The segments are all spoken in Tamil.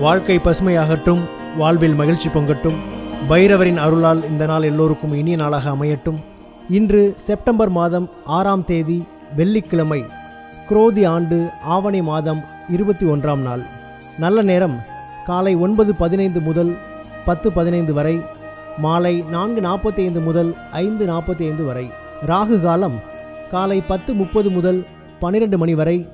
வாழ்க்கை பசுமையாகட்டும் வாழ்வில் மகிழ்ச்சி பொங்கட்டும் பைரவரின் அருளால் இந்த நாள் எல்லோருக்கும் இனிய நாளாக அமையட்டும். இன்று செப்டம்பர் மாதம் ஆறாம் தேதி வெள்ளிக்கிழமை குரோதி ஆண்டு ஆவணி மாதம் இருபத்தி ஒன்றாம் நாள். நல்ல நேரம் காலை ஒன்பது பதினைந்து முதல் பத்து பதினைந்து வரை மாலை நான்கு நாற்பத்தி ஐந்து முதல் ஐந்து நாற்பத்தி ஐந்து வரை. ராகு காலம் காலை பத்து முப்பது முதல் பன்னிரண்டு மணி வரை.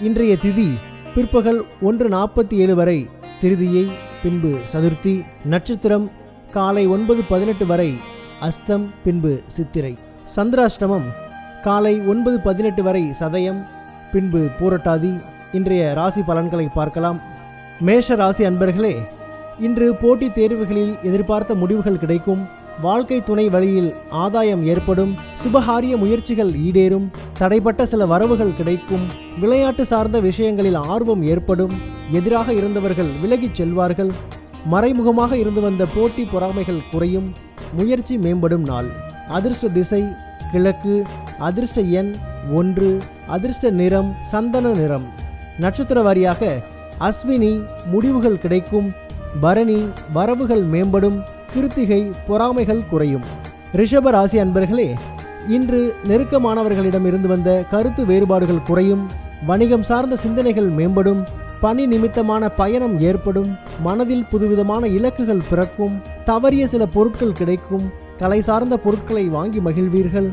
இன்றைய திதி பிற்பகல் ஒன்று நாற்பத்தி ஏழு வரை. திருதியை பின்பு சதுர்த்தி நட்சத்திரம் காலை ஒன்பது பதினெட்டு வரை அஸ்தம் பின்பு சித்திரை. சந்திராஷ்டமம் காலை ஒன்பது பதினெட்டு வரை சதயம் பின்பு பூரட்டாதி. இன்றைய ராசி பலன்களை பார்க்கலாம். மேஷ ராசி அன்பர்களே இன்று போட்டித் தேர்வுகளில் எதிர்பார்த்த முடிவுகள் கிடைக்கும். வாழ்க்கை துணை வழியில் ஆதாயம் ஏற்படும். சுபகாரிய முயற்சிகள் ஈடேறும். தடைப்பட்ட சில வரவுகள் கிடைக்கும். விளையாட்டு சார்ந்த விஷயங்களில் ஆர்வம் ஏற்படும். எதிராக இருந்தவர்கள் விலகிச் செல்வார்கள். மறைமுகமாக இருந்து வந்த போட்டி பொறாமைகள் குறையும். முயற்சி மேம்படும் நாள். அதிர்ஷ்ட திசை கிழக்கு அதிர்ஷ்ட எண் ஒன்று அதிர்ஷ்ட நிறம் சந்தன நிறம். நட்சத்திர வாரியாக அஸ்வினி முடிவுகள் கிடைக்கும். பரணி வரவுகள் மேம்படும். கிருத்திகை பொறாமைகள் குறையும். ரிஷப ராசி அன்பர்களே இன்று நெருக்கமானவர்களிடம் இருந்து வந்த கருத்து வேறுபாடுகள் குறையும் வணிகம் சார்ந்த சிந்தனைகள் மேம்படும் பணி நிமித்தமான பயணம் ஏற்படும் மனதில் புதுவிதமான இலக்குகள் பிறக்கும் தவறிய சில பொருட்கள் கிடைக்கும் கலை சார்ந்த பொருட்களை வாங்கி மகிழ்வீர்கள்.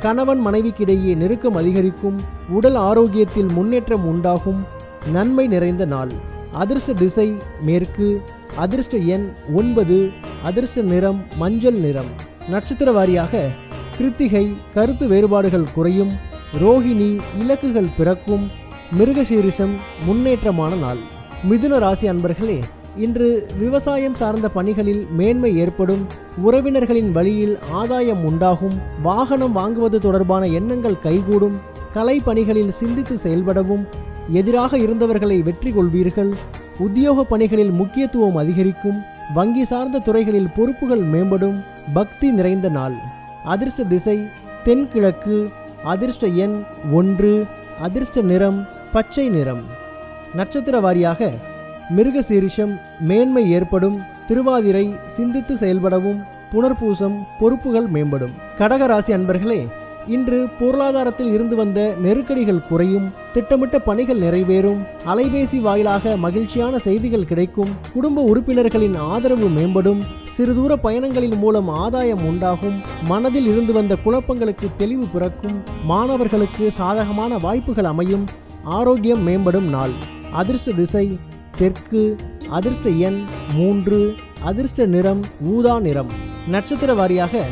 கணவன் மனைவிக்கிடையே நெருக்கம் அதிகரிக்கும் உடல் ஆரோக்கியத்தில் முன்னேற்றம் உண்டாகும். நன்மை நிறைந்த நாள். அதிர்ஷ்ட திசை மேற்கு. அதிர்ஷ்ட எண் ஒன்பது. அதிர்ஷ்ட நிறம் மஞ்சள் நிறம். நட்சத்திர வாரியாக கிருத்திகை கருத்து வேறுபாடுகள் குறையும் ரோஹிணி இலக்குகள் பிறக்கும் மிருகசீரிசம் முன்னேற்றமான நாள். மிதுன ராசி அன்பர்களே இன்று விவசாயம் சார்ந்த பணிகளில் மேன்மை ஏற்படும் உறவினர்களின் வழியில் ஆதாயம் உண்டாகும் வாகனம் வாங்குவது தொடர்பான எண்ணங்கள் கைகூடும் கலை பணிகளில் சிந்தித்து செயல்படவும் எதிராக இருந்தவர்களை வெற்றி கொள்வீர்கள் உத்தியோக பணிகளில் முக்கியத்துவம் அதிகரிக்கும் வங்கி சார்ந்த துறைகளில் பொறுப்புகள் மேம்படும் பக்தி நிறைந்த நாள். அதிர்ஷ்ட திசை தென்கிழக்கு அதிர்ஷ்ட எண் ஒன்று அதிர்ஷ்ட நிறம் பச்சை நிறம். நட்சத்திர வாரியாக மிருகசீரிஷம் மேன்மை ஏற்படும் திருவாதிரை சிந்தித்து செயல்படவும் புனர்பூசம் பொறுப்புகள் மேம்படும். கடகராசி அன்பர்களே இன்று பொருளாதாரத்தில் இருந்து வந்த நெருக்கடிகள் குறையும் திட்டமிட்ட பணிகள் நிறைவேறும் அலைபேசி வாயிலாக மகிழ்ச்சியான செய்திகள் கிடைக்கும் குடும்ப உறுப்பினர்களின் ஆதரவு மேம்படும் சிறுதூர பயணங்களின் மூலம் ஆதாயம் உண்டாகும் மனதில் இருந்து வந்த குழப்பங்களுக்கு தெளிவு பிறக்கும் மாணவர்களுக்கு சாதகமான வாய்ப்புகள் அமையும் ஆரோக்கியம் மேம்படும் நாள். அதிர்ஷ்ட திசை தெற்கு அதிர்ஷ்ட எண் மூன்று அதிர்ஷ்ட நிறம் ஊதா நிறம். நட்சத்திர வாரியாக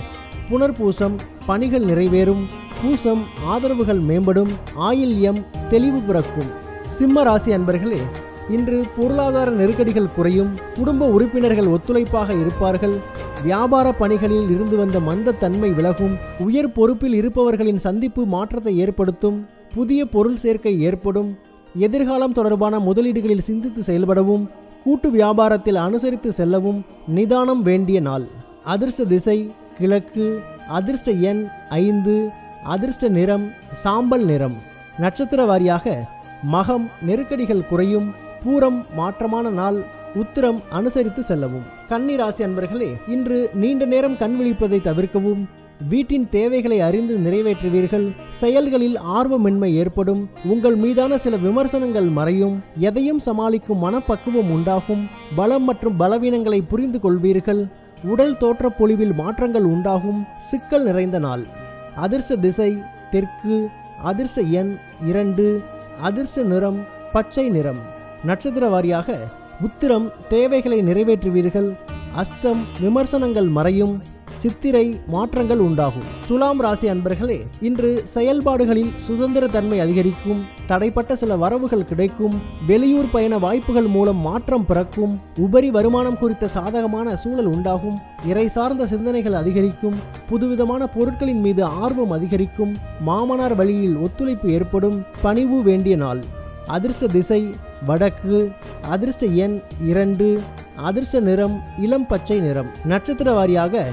புனர்பூசம் பணிகள் நிறைவேறும் பூசம் ஆதரவுகள் மேம்படும் ஆயில்யம் தெளிவு பிறக்கும். சிம்ம ராசி அன்பர்களே இன்று பொருளாதார நெருக்கடிகள் குறையும் குடும்ப உறுப்பினர்கள் ஒத்துழைப்பாக இருப்பார்கள் வியாபார பணிகளில் இருந்து வந்த மந்தத்தன்மை விலகும் உயர் பொறுப்பில் இருப்பவர்களின் சந்திப்பு மாற்றத்தை ஏற்படுத்தும் புதிய பொருள் சேர்க்கை ஏற்படும் எதிர்காலம் தொடர்பான முதலீடுகளில் சிந்தித்து செயல்படவும் கூட்டு வியாபாரத்தில் அனுசரித்து செல்லவும் நிதானம் வேண்டிய நாள். அதிர்ஷ்ட திசை கிழக்கு அதிர்ஷ்ட எண் ஐந்து அதிர்ஷ்ட நிறம் சாம்பல் நிறம். நட்சத்திர வாரியாக மகம் நெருக்கடிகள் குறையும் பூரம் மாற்றமான நாள் உத்திரம் அனுசரித்து செல்லவும். கன்னி ராசி அன்பர்களே இன்று நீண்ட நேரம் கண் விழிப்பதை தவிர்க்கவும் வீட்டின் தேவைகளை அறிந்து நிறைவேற்றுவீர்கள் செயல்களில் ஆர்வமின்மை ஏற்படும் உங்கள் மீதான சில விமர்சனங்கள் மறையும் எதையும் சமாளிக்கும் மனப்பக்குவம் உண்டாகும் பலம் மற்றும் பலவீனங்களை புரிந்து கொள்வீர்கள் உடல் தோற்ற பொலிவில் மாற்றங்கள் உண்டாகும் சிக்கல் நிறைந்த நாள். அதிர்ஷ்ட திசை தெற்கு அதிர்ஷ்ட எண் இரண்டு அதிர்ஷ்ட நிறம் பச்சை நிறம். நட்சத்திர வாரியாக உத்திரம் தேவைகளை நிறைவேற்றுவீர்கள். அஸ்தம் விமர்சனங்கள் மறையும். சித்திரை மாற்றங்கள் உண்டாகும். துலாம் ராசி அன்பர்களே இன்று செயல்பாடுகளில் சுதந்திர தன்மை அதிகரிக்கும் தடைப்பட்ட சில வரவுகள் கிடைக்கும் வெளியூர் பயண வாய்ப்புகள் மூலம் மாற்றம் பிறக்கும் உபரி வருமானம் குறித்த சாதகமான சூழல் உண்டாகும் இறை சார்ந்த சிந்தனைகள் அதிகரிக்கும் புதுவிதமான பொருட்களின் மீது ஆர்வம் அதிகரிக்கும் மாமனார் வழியில் ஒத்துழைப்பு ஏற்படும் பணிவு வேண்டிய நாள். அதிர்ஷ்ட திசை வடக்கு அதிர்ஷ்ட எண் இரண்டு அதிர்ஷ்ட நிறம் இளம் பச்சை நிறம். நட்சத்திர வாரியாக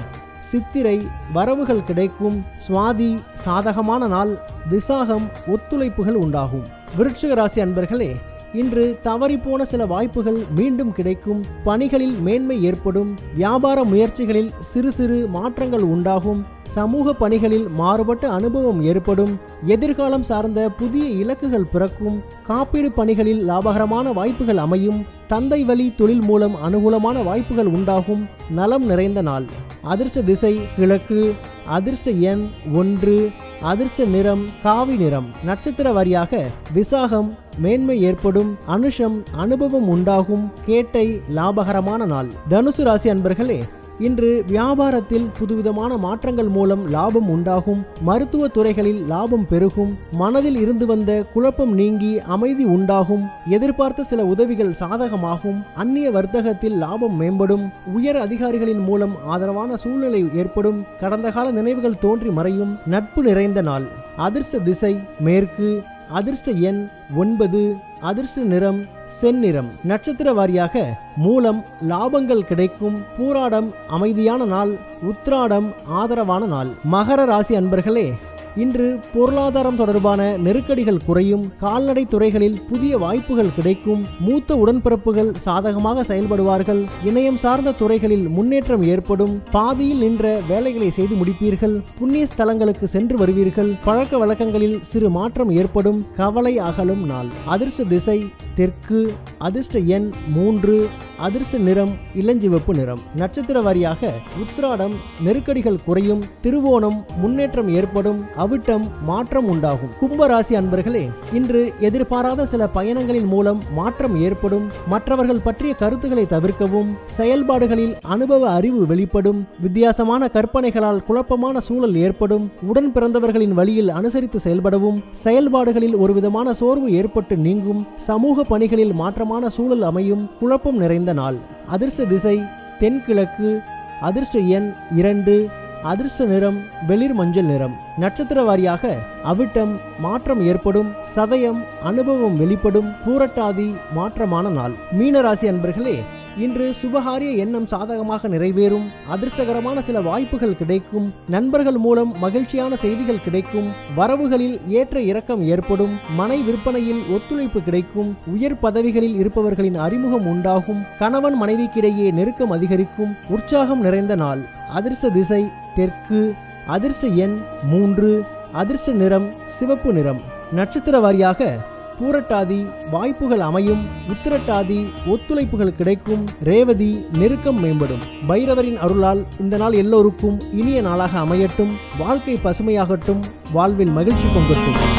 சித்திரை வரவுகள் கிடைக்கும் சுவாதி சாதகமான நாள் விசாகம் ஒத்துழைப்புகள் உண்டாகும். விருட்சிக ராசி அன்பர்களே இன்று தவறிப்போன சில வாய்ப்புகள் மீண்டும் கிடைக்கும் பணிகளில் மேன்மை ஏற்படும் வியாபார முயற்சிகளில் சிறு சிறு மாற்றங்கள் உண்டாகும் சமூக பணிகளில் மாறுபட்ட அனுபவம் ஏற்படும் எதிர்காலம் சார்ந்த புதிய இலக்குகள் பிறக்கும் காப்பீடு பணிகளில் லாபகரமான வாய்ப்புகள் அமையும் தந்தை வழி தொழில் மூலம் அனுகூலமான வாய்ப்புகள் உண்டாகும் நலம் நிறைந்த நாள். அதிர்ஷ்ட திசை கிழக்கு அதிர்ஷ்ட எண் ஒன்று அதிர்ஷ்ட நிறம் காவி நிறம். நட்சத்திர வாரியாக விசாகம் மேன்மை ஏற்படும் அனுஷம் அனுபவம் உண்டாகும் கேட்டை லாபகரமான நாள். தனுசு ராசி அன்பர்களே இன்று வியாபாரத்தில் புதுவிதமான மாற்றங்கள் மூலம் லாபம் உண்டாகும். மருத்துவ துறைகளில் லாபம் பெருகும். மனதில் இருந்து வந்த குழப்பம் நீங்கி அமைதி உண்டாகும். எதிர்பார்த்த சில உதவிகள் சாதகமாகும். அந்நிய வர்த்தகத்தில் லாபம் மேம்படும். உயர் அதிகாரிகளின் மூலம் ஆதரவான சூழ்நிலை ஏற்படும். கடந்த கால நினைவுகள் தோன்றி மறையும். நட்பு நிறைந்த நாள். அதிர்ஷ்ட திசை மேற்கு. அதிர்ஷ்ட எண் ஒன்பது. அதிர்ஷ்ட நிறம் செந்நிறம் நட்சத்திர வாரியாக மூலம் லாபங்கள் கிடைக்கும். பூராடம் அமைதியான நாள் உத்ராடம் ஆதரவான நாள். மகர ராசி அன்பர்களே இன்று பொருளாதாரம் தொடர்பான நெருக்கடிகள் குறையும் கால்நடை துறைகளில் புதிய வாய்ப்புகள் கிடைக்கும் மூத்த உடன்பிறப்புகள் சாதகமாக செயல்படுவார்கள் இணையம் சார்ந்த துறைகளில் முன்னேற்றம் ஏற்படும் பாதியில் நின்ற வேலைகளை செய்து முடிப்பீர்கள் புண்ணிய ஸ்தலங்களுக்கு சென்று வருவீர்கள் பழக்க வழக்கங்களில் சிறு மாற்றம் ஏற்படும் கவலை அகலும் நாள். அதிர்ஷ்ட திசை தெற்கு அதிர்ஷ்ட எண் மூன்று அதிர்ஷ்ட நிறம் இளஞ்சிவப்பு நிறம். நட்சத்திர வாரியாக உத்திராடம் நெருக்கடிகள் குறையும் திருவோணம் முன்னேற்றம் ஏற்படும் அவிட்டம் மாற்றம் உண்டாகும். கும்பராசி அன்பர்களே இன்று எதிர்பாராத சில பயணங்களின் மூலம் மாற்றம் ஏற்படும் மற்றவர்கள் பற்றிய கருத்துக்களை தவிர்க்கவும் செயல்பாடுகளில் அனுபவ அறிவு வெளிப்படும் வித்தியாசமான கற்பனைகளால் குழப்பமான சூழல் ஏற்படும் உடன் பிறந்தவர்களின் வழியில் அனுசரித்து செயல்படவும் செயல்பாடுகளில் ஒரு விதமான சோர்வு ஏற்பட்டு நீங்கும் சமூக பணிகளில் மாற்றமான சூழல் அமையும் குழப்பம் நிறைந்த நாள். அதிர்ஷ்ட திசை தென்கிழக்கு அதிர்ஷ்ட எண் இரண்டு அதிர்ஷ்ட நிறம் வெளிர் மஞ்சள் நிறம். நட்சத்திர வாரியாக அவிட்டம் மாற்றம் ஏற்படும் சதயம் அனுபவம் வெளிப்படும் பூரட்டாதி மாற்றமான நாள். மீனராசி அன்பர்களே இன்று சுபகாரிய எண்ணம் சாதகமாக நிறைவேறும் அதிர்ஷ்டகரமான சில வாய்ப்புகள் கிடைக்கும் நண்பர்கள் மூலம் மகிழ்ச்சியான செய்திகள் கிடைக்கும் வரவுகளில் ஏற்ற இறக்கம் ஏற்படும் மனை விற்பனையில் ஒத்துழைப்பு கிடைக்கும் உயர் பதவிகளில் இருப்பவர்களின் அறிமுகம் உண்டாகும் கணவன் மனைவிக்கிடையே நெருக்கம் அதிகரிக்கும் உற்சாகம் நிறைந்த நாள். அதிர்ஷ்ட திசை தெற்கு. அதிர்ஷ்ட எண் மூன்று. அதிர்ஷ்ட நிறம் சிவப்பு நிறம். நட்சத்திர வாரியாக பூரட்டாதி வாய்ப்புகள் அமையும் உத்திரட்டாதி ஒத்துழைப்புகள் கிடைக்கும் ரேவதி நெருக்கம் மேம்படும். பைரவரின் அருளால் இந்த நாள் எல்லோருக்கும் இனிய நாளாக அமையட்டும் வாழ்க்கை பசுமையாகட்டும் வாழ்வில் மகிழ்ச்சி பொங்கட்டும்.